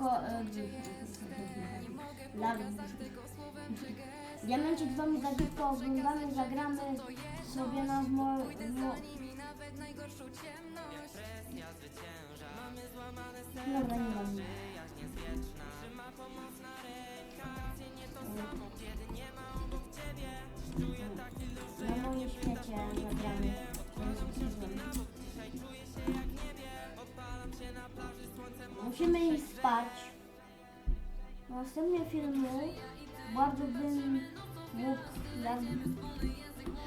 ko... E, la... Diamencie 2 mi za szybko oglądamy, zagramy sobie na mo... mo... Dobra, nie mam. Następne filmy bardzo bym mógł, jak,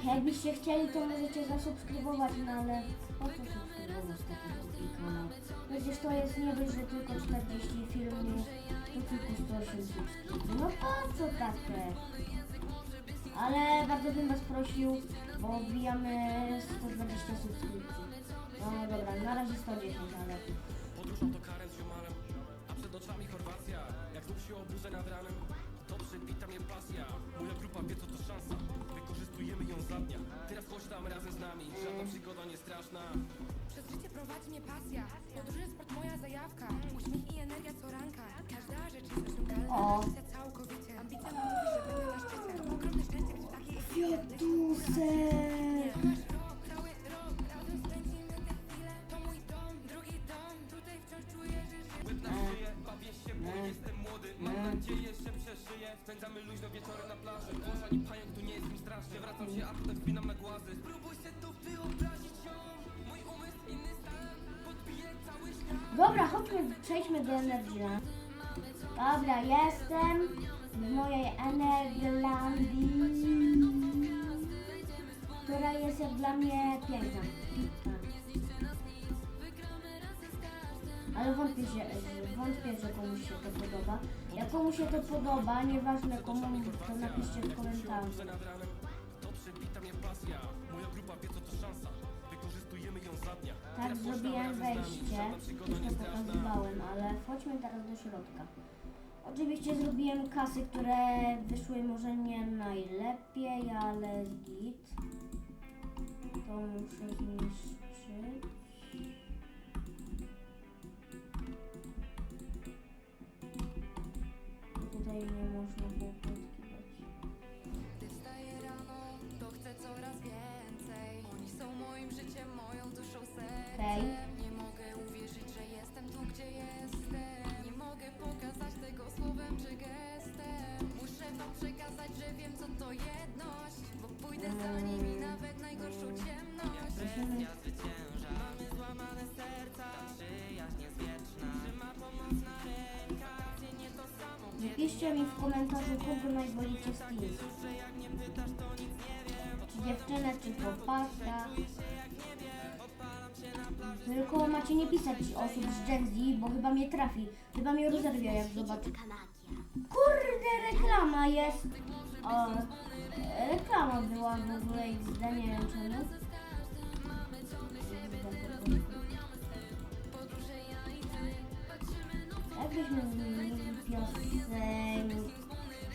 jakbyście chcieli, to możecie zasubskrybować, no ale po co subskrybować taki głupi kanał? Przecież to jest nie dość, że tylko 40 filmów, to tylko 108 subskrypcji. No po co takie? Ale bardzo bym was prosił, bo wbijamy 120 subskrypcji. No dobra, na razie 110, ale... Podróż autokarem z ziomalem, a przed oczami Chorwacja. Jak znów się oburzę nad ranem, to przebita mnie pasja. Moja grupa wie co to szansa, wykorzystujemy ją za dnia. Teraz chodź tam razem z nami, żadna przygoda nie straszna. Przez życie prowadzi mnie pasja. Podróże sport moja zajawka. Uśmiech i energia co ranka. Każda rzecz jest osiągalna. Ambicja całkowicie. Ambicja mówi, że będę na szczycie. Ogromne szczęście Spędzamy luźno na plaży. Pająk, tu nie jest mi strasznie. Wracam się, wpinam na głazy. Spróbuj się tu wyobrazić ją. Mój umysł inny stan. Podbije cały świat. Dobra, chodźmy, przejdźmy do Energyland. Dobra, jestem w mojej Energylandii, która jest jak dla mnie piękna. Ale wątpię, że, wątpię, że komuś się to podoba. Jak komuś się to podoba, nieważne komu, to napiszcie w komentarzu. Tak, zrobiłem wejście, już to pokazywałem, ale wchodźmy teraz do środka. Oczywiście zrobiłem kasy, które wyszły może nie najlepiej, ale git. To muszę zniszczyć. Tutaj Napiszcie mi w komentarzu, kogo najwolicie z Teams. Czy dziewczynę, czy chłopaka. Tylko macie nie pisać osób z Gen Z, bo chyba mnie trafi. Chyba mnie rozerwie, jak zobaczy. Kurde, reklama jest. O, reklama była w ogóle XD, nie wiem czemu. Jakbyśmy zmienili piosenkę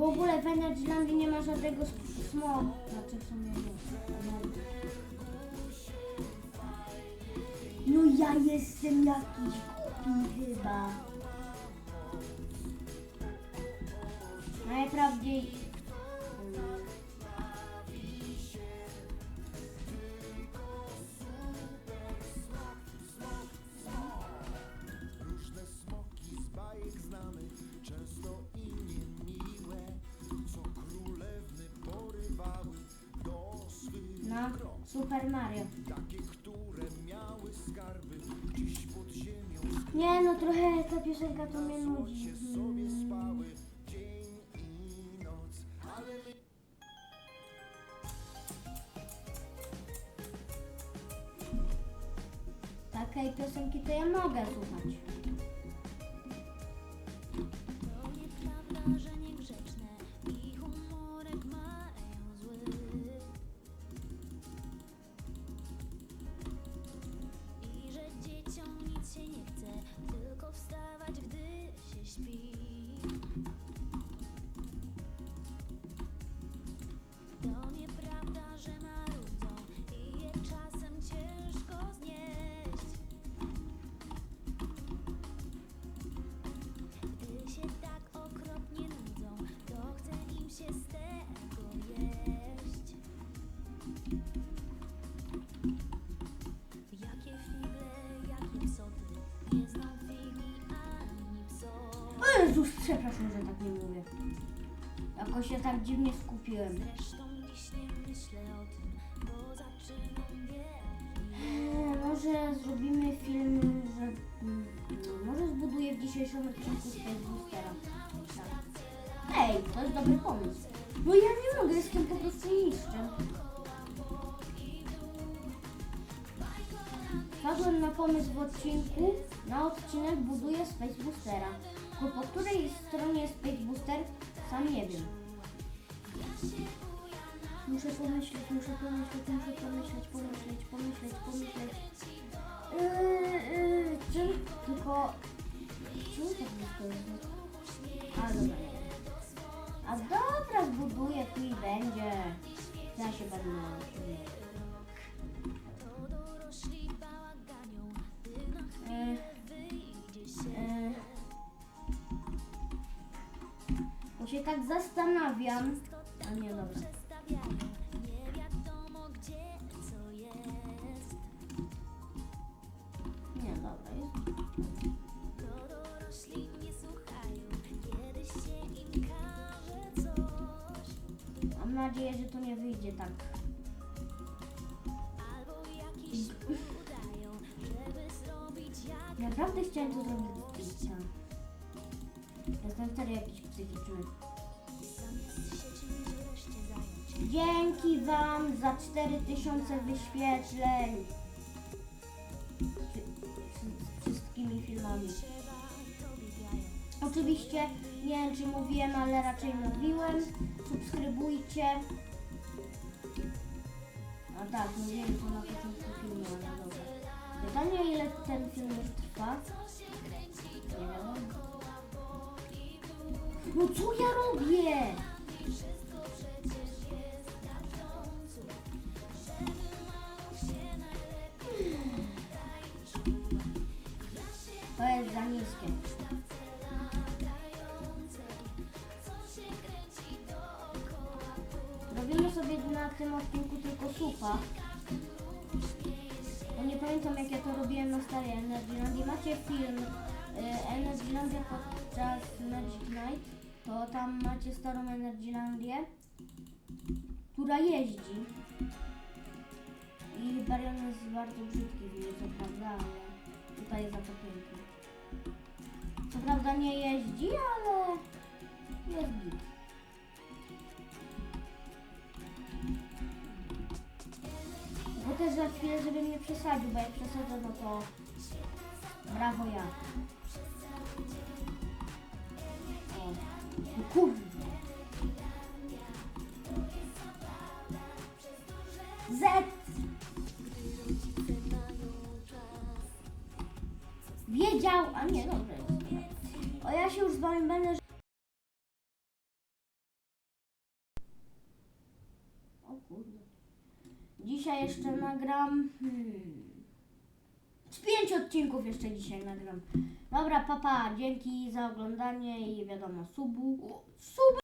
W ogóle w Energylandii nie ma żadnego smogu. Znaczy w sumie nie. No ja jestem jakiś głupi chyba. Najprawdziej... No, Super Mario. Nie no, trochę ta piosenka to mnie nudzi. Takiej piosenki to ja mogę słuchać. Tylko wstawać, gdy się śpi. Że tak nie mówię. Jakoś się tak dziwnie skupiłem. Zresztą dziś nie myślę o tym, bo zaczynam wierzyć. Eee, może zrobimy film, że... mm, Może zbuduję w dzisiejszym odcinku Space Boostera. Tak. Ej, to jest dobry pomysł. No ja nie mogę, jestem po prostu mistrzem. Wpadłem na pomysł w odcinku, na odcinek buduję Space Boostera. Tylko po której stronie jest Space Booster, sam nie wiem. Muszę pomyśleć, muszę pomyśleć, muszę pomyśleć, pomyśleć, pomyśleć, pomyśleć. Yy, yy, czym? Tylko... Czemu tak blisko jest? A, dobra. A dobra, zbuduję tu i będzie. Ja się będę nauczył. Się tak zastanawiam. A nie, dobra. Nie dobra. Mam nadzieję, że to nie wyjdzie tak. Naprawdę chciałem to zrobić serio jakiś psychiczny. Dzięki Wam za 4000 wyświetleń. Z, z wszystkimi filmami. Oczywiście, nie wiem czy mówiłem, ale raczej mówiłem. Subskrybujcie. A tak, mówiłem to na początku filmu, ale dobra. Pytanie ile ten film już trwa? No co ja robię? To jest za niskie. Robimy sobie na tym odcinku tylko supa. Bo nie pamiętam jak ja to robiłem na starej Energylandii. Macie film y, Energylandia podczas Magic Night. To tam macie starą Energylandię, która jeździ. I Barion jest bardzo brzydki w niej, co prawda, ale tutaj jest za to piękny. Co prawda nie jeździ, ale jest git. Bo też za chwilę, żeby mnie przesadził, bo jak przesadzę, no to brawo ja. Kurde. Z! Wiedział, a nie, dobrze. O, ja się już z wami będę... O kurde. Dzisiaj jeszcze nagram. Hmm, z pięć odcinków jeszcze dzisiaj nagram. Dobra, papa, dzięki za oglądanie i wiadomo, subu. Sub